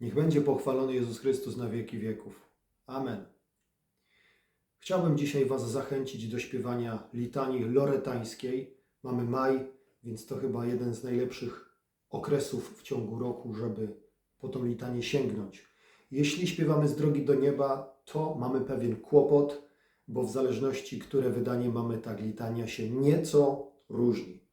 Niech będzie pochwalony Jezus Chrystus na wieki wieków. Amen. Chciałbym dzisiaj Was zachęcić do śpiewania litanii loretańskiej. Mamy maj, więc to chyba jeden z najlepszych okresów w ciągu roku, żeby po tą litanię sięgnąć. Jeśli śpiewamy z drogi do nieba, to mamy pewien kłopot, bo w zależności, które wydanie mamy, ta litania się nieco różni.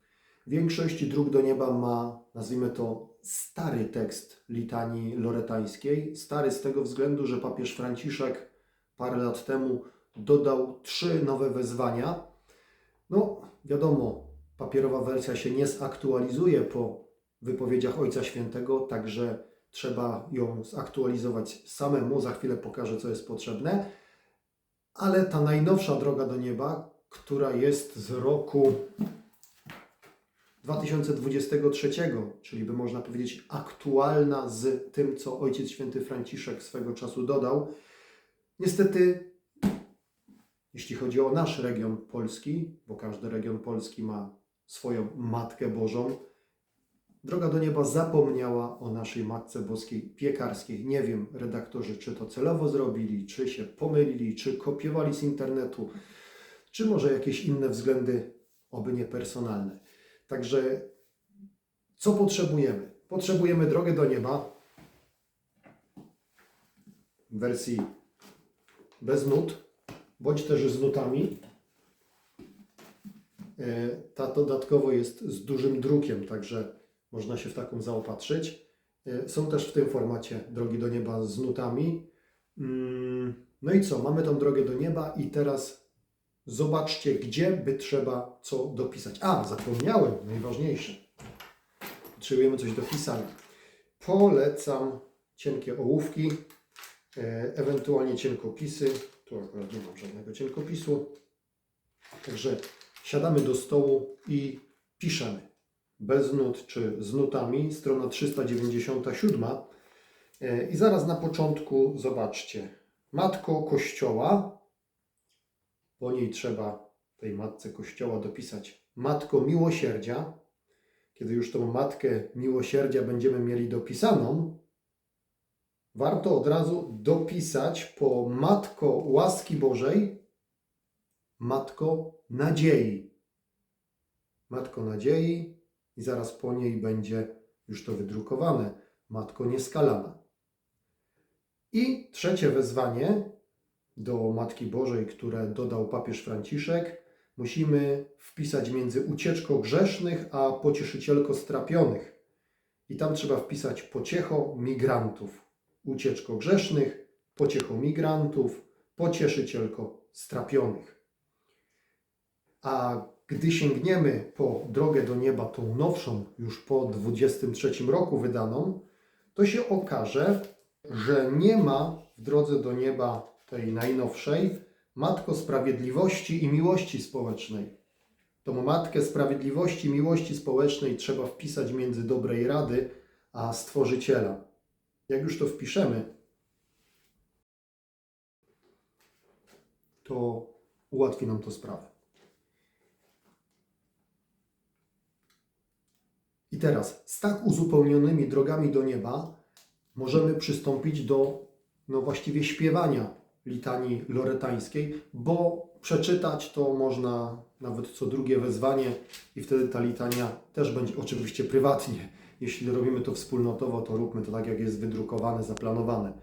Większość dróg do nieba ma, nazwijmy to, stary tekst litanii loretańskiej. Stary z tego względu, że papież Franciszek parę lat temu dodał trzy nowe wezwania. No, wiadomo, papierowa wersja się nie zaktualizuje po wypowiedziach Ojca Świętego, także trzeba ją zaktualizować samemu. Za chwilę pokażę, co jest potrzebne. Ale ta najnowsza droga do nieba, która jest z roku 2023, czyli by można powiedzieć aktualna z tym, co Ojciec Święty Franciszek swego czasu dodał. Niestety, jeśli chodzi o nasz region polski, bo każdy region polski ma swoją Matkę Bożą, Droga do Nieba zapomniała o naszej Matce Boskiej Piekarskiej. Nie wiem, redaktorzy, czy to celowo zrobili, czy się pomylili, czy kopiowali z internetu, czy może jakieś inne względy, oby nie personalne. Także co potrzebujemy? Potrzebujemy drogę do nieba w wersji bez nut, bądź też z nutami. E, Ta dodatkowo jest z dużym drukiem, także można się w taką zaopatrzyć. E, Są też w tym formacie drogi do nieba z nutami. Mm, No i co? Mamy tą drogę do nieba i teraz zobaczcie, gdzie by trzeba co dopisać. A, zapomniałem, najważniejsze. Potrzebujemy coś do pisania. Polecam cienkie ołówki, e, ewentualnie cienkopisy. Tu akurat nie mam żadnego cienkopisu. Także siadamy do stołu i piszemy bez nut czy z nutami, strona 397. E, I zaraz na początku zobaczcie. Matko Kościoła, po niej trzeba tej matce Kościoła dopisać Matko Miłosierdzia. Kiedy już tą Matkę Miłosierdzia będziemy mieli dopisaną, warto od razu dopisać po Matko Łaski Bożej Matko Nadziei. Matko Nadziei, i zaraz po niej będzie już to wydrukowane Matko Nieskalana. I trzecie wezwanie do Matki Bożej, które dodał papież Franciszek, musimy wpisać między ucieczką grzesznych a pocieszycielko strapionych. I tam trzeba wpisać pociecho migrantów. Ucieczko grzesznych, pociecho migrantów, pocieszycielko strapionych. A gdy sięgniemy po drogę do nieba, tą nowszą, już po 23 roku wydaną, to się okaże, że nie ma w drodze do nieba tej najnowszej Matko Sprawiedliwości i Miłości Społecznej. Tą Matkę Sprawiedliwości i Miłości Społecznej trzeba wpisać między dobrej rady a Stworzyciela. Jak już to wpiszemy, to ułatwi nam to sprawę. I teraz z tak uzupełnionymi drogami do nieba możemy przystąpić do no właściwie śpiewania litanii loretańskiej, bo przeczytać to można nawet co drugie wezwanie i wtedy ta litania też będzie oczywiście prywatnie. Jeśli robimy to wspólnotowo, to róbmy to tak, jak jest wydrukowane, zaplanowane.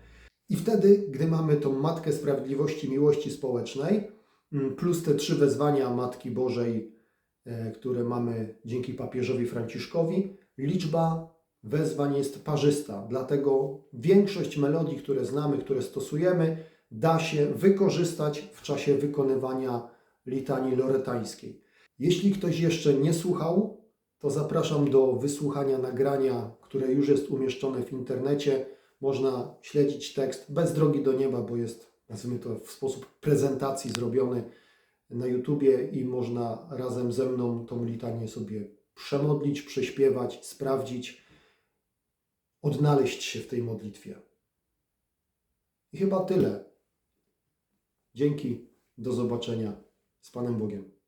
I wtedy, gdy mamy tą Matkę Sprawiedliwości, Miłości Społecznej, mm, plus te trzy wezwania Matki Bożej, e, które mamy dzięki papieżowi Franciszkowi, liczba wezwań jest parzysta. Dlatego większość melodii, które znamy, które stosujemy, da się wykorzystać w czasie wykonywania litanii loretańskiej. Jeśli ktoś jeszcze nie słuchał, to zapraszam do wysłuchania nagrania, które już jest umieszczone w internecie. Można śledzić tekst bez drogi do nieba, bo jest, nazwijmy to, w sposób prezentacji zrobiony na YouTubie i można razem ze mną tą litanię sobie przemodlić, prześpiewać, sprawdzić, odnaleźć się w tej modlitwie. I chyba tyle. Dzięki, do zobaczenia z Panem Bogiem.